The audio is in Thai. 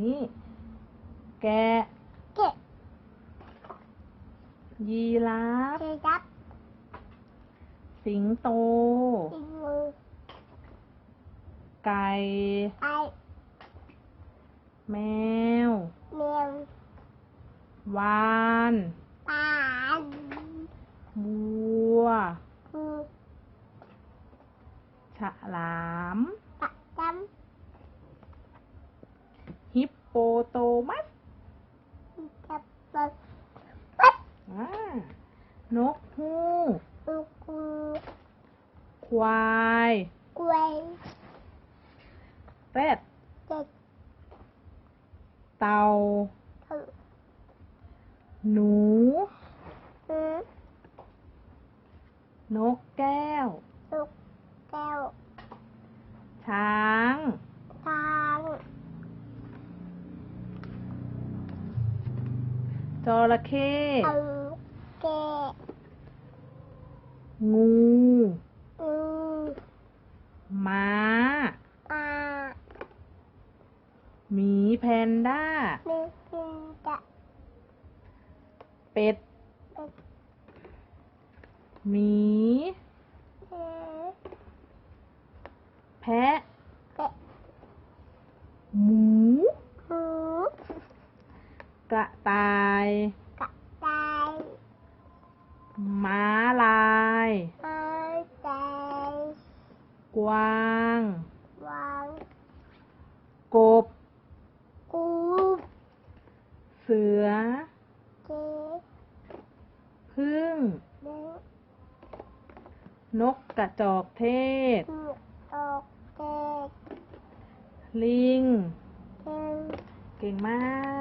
นี้ แกะเก็บยีราฟเจดับสิงโตอีมือไก่ไอแมว แมววานปลาวัวคือฉลาม ปลาจ ฮิป โปโตมัสำจับปลาปั๊บอ่านกฮูกลูกกูควายกล้วยเป็ดเจ็ดเต่าถึงหนู หือนกแก้ว ลูกแก้วช้างทาง ระเข้เอาแกะงู อือม้าอาหมีแพนด้า ไม่กินจะเป็ด เป็นหมีเอ๋แพะ กระต่าย กระต่ายม้าลายไม้ใจกวางวาง กบกูเสือเจ๊พึ่งเด็กนกกระจอกเทศถูกออกเด็กลิงเก่งเก่งมาก